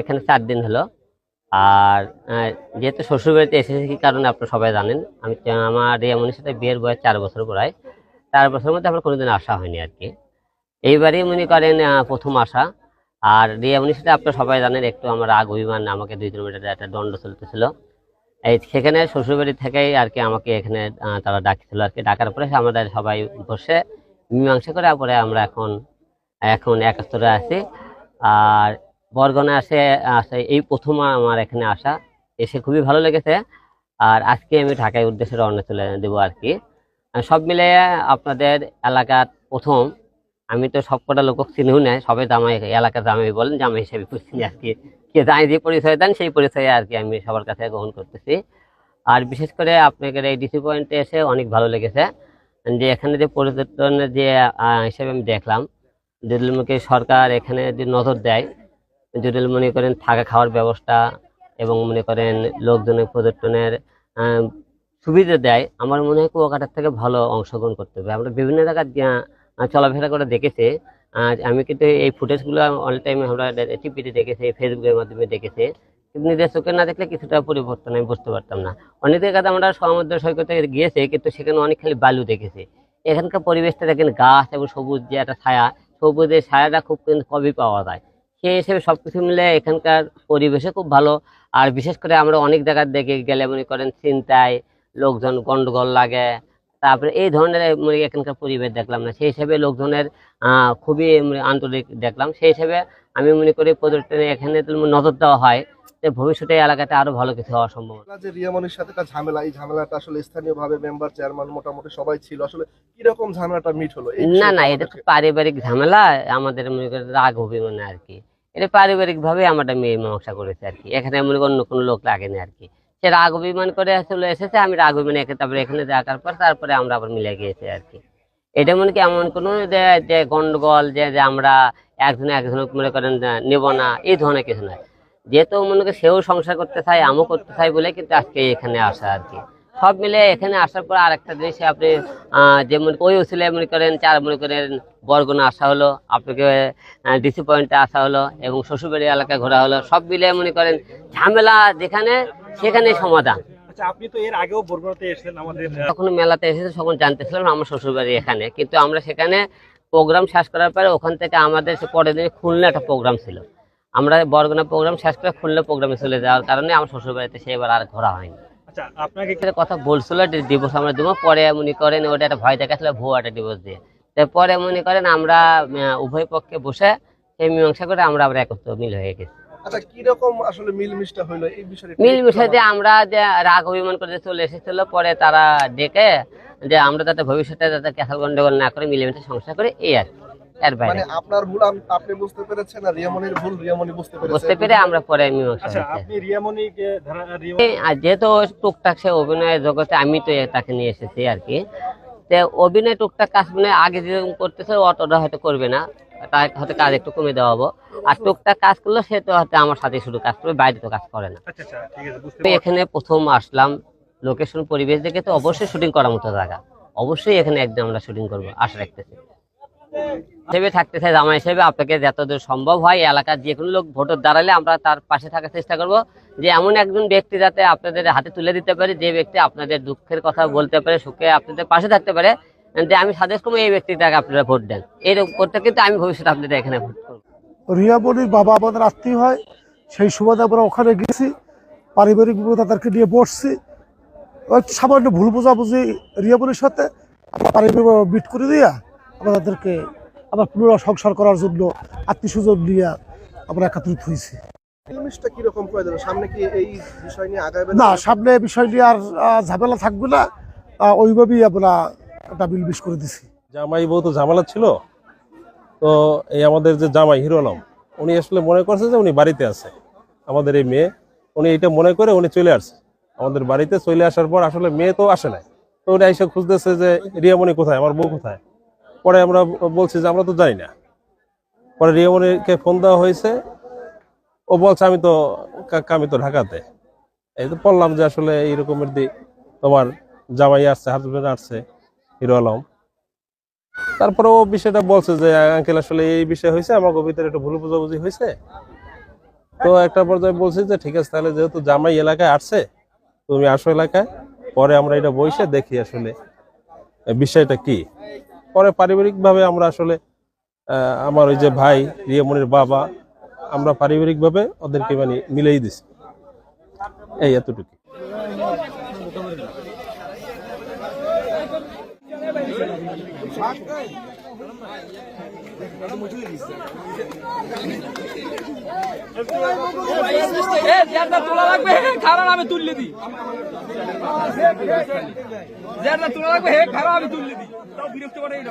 এখানে চার দিন হলো। আর যেহেতু শ্বশুরবাড়িতে এসেছি, কি কারণে আপনারা সবাই জানেন? আমি, আমার রিয়ামনির সাথে বিয়ের বয়স চার বছর প্রায়। চার বছরের মধ্যে আমার কোনোদিন আসা হয়নি আর কি। এইবারই মনে করেন প্রথম আসা। আর রিয়ামনির সাথে আপনারা সবাই জানেন, একটু আমার রাগ, অভিমান, আমাকে দুই কিলোমিটার একটা দণ্ড চলতেছিল। এই সেখানে শ্বশুরবাড়ি থেকেই আর কি আমাকে এখানে তারা ডাকছিল আর কি। ডাকার পরে আমাদের সবাই বসে মীমাংসা করে পরে আমরা এখন এখন একাত্তরে আছি। আর বরগনে আসে আসে, এই প্রথম আমার এখানে আসা। এসে খুবই ভালো লেগেছে। আর আজকে আমি ঢাকায় উদ্দেশ্যে রওনা চলে দেবো আর কি। সব মিলে আপনাদের এলাকার প্রথম। আমি তো সব কটা লোক চিনিও না সবাই জামাই এলাকার জামাই বলেন, জামাই হিসেবে চিনি আর কি। কে জামাই যে পরিচয় দেন, সেই পরিচয়ে আর কি আমি সবার কাছে গ্রহণ করতেছি। আর বিশেষ করে আপনাদের এই ডিসি পয়েন্টে এসে অনেক ভালো লেগেছে। যে এখানে যে পর্যটনের যে হিসেবে আমি দেখলাম যদি সরকার এখানে যে নজর দেয় যদি মনে করেন থাকা খাওয়ার ব্যবস্থা এবং মনে করেন লোকজনের পর্যটনের সুবিধা দেয়, আমার মনে হয় কুয়াকাটার থেকে ভালো অংশগ্রহণ করতে হবে। আমরা বিভিন্ন জায়গায় চলাফেরা করে দেখেছি। আর আমি কিন্তু এই ফুটেজগুলো অল টাইম আমরা টিভিতে দেখেছি, ফেসবুকের মাধ্যমে দেখেছি। কিন্তু নিজের চোখে না দেখলে কিছুটা পরিবর্তন আমি বুঝতে পারতাম না। অনেক জায়গাতে আমরা সমুদ্র সৈকতে গিয়েছি, কিন্তু সেখানে অনেক খালি বালু দেখেছি। এখানকার পরিবেশটা দেখেন গাছ এবং সবুজ যে একটা ছায়া, সবুজের ছায়াটা খুব কিন্তু কমই পাওয়া যায়। সেই হিসেবে সবকিছু মিলে এখানকার পরিবেশে খুব ভালো। আর বিশেষ করে আমরা অনেক জায়গায় দেখে গেলে মনে করেন চিন্তায় লোকজন গন্ডগোল লাগে। তারপরে এই ধরনের মানে এখানকার পরিবেশ দেখলাম না। সেই হিসেবে লোকজনের আহ, খুবই মানে আন্তরিক দেখলাম। সেই হিসেবে আমি মনে করি পর্যটনে এখানে নজর দেওয়া হয় যে ভবিষ্যতে এলাকাতে আরও ভালো কিছু হওয়া সম্ভব যে রিয়ামনির সাথে একটা ঝামেলা এই ঝামেলাটা আসলে স্থানীয় ভাবে মেম্বার চেয়ারম্যান মোটামুটি সবাই ছিল। আসলে কীরকম ঝামেলাটা মিট হলো? না না এটা পারিবারিক ঝামেলা। আমাদের মনে করেন রাগ অভিমানে আর কি। এটা পারিবারিক ভাবে আমরা মেয়ে মীমাংসা করেছে আর কি। এখানে মনে করেন অন্য কোনো লোক লাগেনি আর কি। সে রাগ অভিমান করে চলে এসেছে, আমি রাগ অভিমান একে, তারপরে এখানে দেখার পর তারপরে আমরা আবার মিলে গিয়েছি আর কি। এটা মনে কি এমন কোনো যে গন্ডগোল, যে আমরা একজন একজন মনে করেন নেব না, এই ধরনের কিছু নয়। যেহেতু মনে করি সেও সংসার করতে চাই আমিও করতে চাই বলে কিন্তু আজকে এখানে আসা আর কি। সব মিলে এখানে আসার পর আরেকটা জিনিস আপনি যেমন ওই উচিলে মনে করেন চার মনে করেন বরগুনা আসা হলো আপনাকে ডিসি পয়েন্টে আসা হলো এবং শ্বশুরবাড়ি এলাকায় ঘোরা হলো সব মিলে মনে করেন ঝামেলা যেখানে সেখানে সমাধান। আচ্ছা আপনি তো এর আগেও বরগুনাতে এসেছেন আমাদের যখন মেলাতে এসেছে তখন জানতেছিলাম আমার শ্বশুরবাড়ি এখানে কিন্তু আমরা সেখানে প্রোগ্রাম শেষ করার পরে ওখান থেকে আমাদের পরের দিনে খুলনা একটা প্রোগ্রাম ছিল। আমরা বরগুনা প্রোগ্রাম শেষ করে খুলনা প্রোগ্রামে চলে যাওয়ার কারণে আমার শ্বশুরবাড়িতে সেবার আর ঘোরা হয়নি। আচ্ছা আপনাকে একটা কথা বলছিল ডিভোর্স আমরা দেবো পরে মনে করেন ওটা একটা ভয় দেখাচ্ছিল ভুয়া একটা ডিভোর্স দিয়ে। তারপরে মনে করেন আমরা উভয় পক্ষে বসে সেই মীমাংসা করে আমরা আবার একত্র মিল হয়ে গেছি। আচ্ছা কীরকম আসলে মিলমিশটা হইল? এই বিষয়ে মিল আমরা যে রাগ অভিমান করে চলে এসেছিল পরে তারা ডেকে যে আমরা যাতে ভবিষ্যতে যাতে ক্যাসাল গন্ডগোল না করে মিলেমিশে সংসার করে এই আর কি। এর বাইরে। মানে আপনার ভুল আপনি বুঝতে পেরেছেন আর রিয়ামনির ভুল রিয়ামনি বুঝতে পেরেছেন বুঝতে পেরে আমরা পরে মীমাংসা আচ্ছা আপনি রিয়ামণিকে আর যেহেতু টুকটাক সে অভিনয়ের জগতে আমি তো তাকে নিয়ে এসেছি আর কি। তো অভিনয় টুকটাক কাজ মানে আগে যেরকম করতেছে অতটা হয়তো করবে না। তার হয়তো কাজ একটু কমে দেওয়া হব। আর টুকটাক কাজ করলে সে তো হয়তো আমার সাথে শুধু কাজ করবে বাইরে তো কাজ করে না। আচ্ছা আচ্ছা ঠিক আছে বুঝতে তো এখানে প্রথম আসলাম লোকেশন পরিবেশ দেখে তো অবশ্যই শুটিং করার মতো জায়গা। অবশ্যই এখানে একদম আমরা শুটিং করব আশা রাখতেছি। হিসেবে থাকতে চাই জামা হিসেবে আপনাকে যতদূর সম্ভব হয় এলাকার যে কোনো লোক ভোটার দাঁড়ালে আমরা তার পাশে থাকার চেষ্টা করব যে এমন একজন ব্যক্তি যাতে আপনাদের হাতে তুলে দিতে পারে, যে ব্যক্তি আপনাদের দুঃখের কথা বলতে পারে, সুখে আপনাদের পাশে থাকতে পারে, যে আমি সাজেস্ট করব এই ব্যক্তিটাকে আপনারা ভোট দেন। এরকম করতে কিন্তু আমি ভবিষ্যতে আপনাদের এখানে ভোট করব। রিয়াবনির বাবা আমাদের আত্মীয় হয়, সেই সুবাদে আমরা ওখানে গেছি, পারিবারিক তাদেরকে নিয়ে বসছি। সামান্য ভুল বোঝাবুঝি রিয়াবনির সাথে পারিবারিক বিট করে দিয়া। আমরা তাদেরকে আবার পুনরায় সংসার করার জন্য আত্মীয় স্বজন নিয়ে আমরা একাত্রিত হয়েছি। মিলমিশটা কীরকম প্রয়োজন সামনে কি এই বিষয় না সামনে বিষয় নিয়ে আর ঝামেলা থাকবে না। ওইভাবেই আমরা একটা মিলমিশ করে দিছি। জামাই বউ তো ঝামেলা ছিল। তো এই আমাদের যে জামাই হিরো আলম উনি আসলে মনে করছে যে উনি বাড়িতে আছে। আমাদের এই মেয়ে উনি এটা মনে করে উনি চলে আসছে। আমাদের বাড়িতে চলে আসার পর আসলে মেয়ে তো আসে নাই। তো উনি এসে খুঁজতেছে যে রিয়ামণি কোথায় আমার বউ কোথায়? পরে আমরা বলছি যে আমরা তো জানি না। পরে রিয়ামণিকে ফোন দেওয়া হয়েছে। ও বলছে, আমি তো আমি তো ঢাকাতে। এই তো বললাম যে আসলে এই রকমের দিক তোমার জামাই আসছে, হাজবেন্ড আসছে, হিরো আলম। তারপরে ও বিষয়টা বলছে যে, আঙ্কেল, আসলে এই বিষয় হয়েছে আমার ভিতরে একটু ভুল বুঝাবুঝি হয়েছে। তো একটা পর্যায়ে বলছি যে, ঠিক আছে, তাহলে যেহেতু জামাই এলাকায় আসছে, তুমি আসো এলাকায়, পরে আমরা এটা বসে দেখি আসলে বিষয়টা কি। পরে পারিবারিকভাবে আমরা আসলে আমার ওই যে ভাই রিয়ামনির বাবা, আমরা পারিবারিকভাবে ওদেরকে মানে মিলেই দিছি। এই এতটুকু। তোলা লাগবে খারাপ আমি তুললে দিই যারটা তোলা লাগবে হে খারাপ আমি তুললে দিই তাও বিরক্ত করে এটা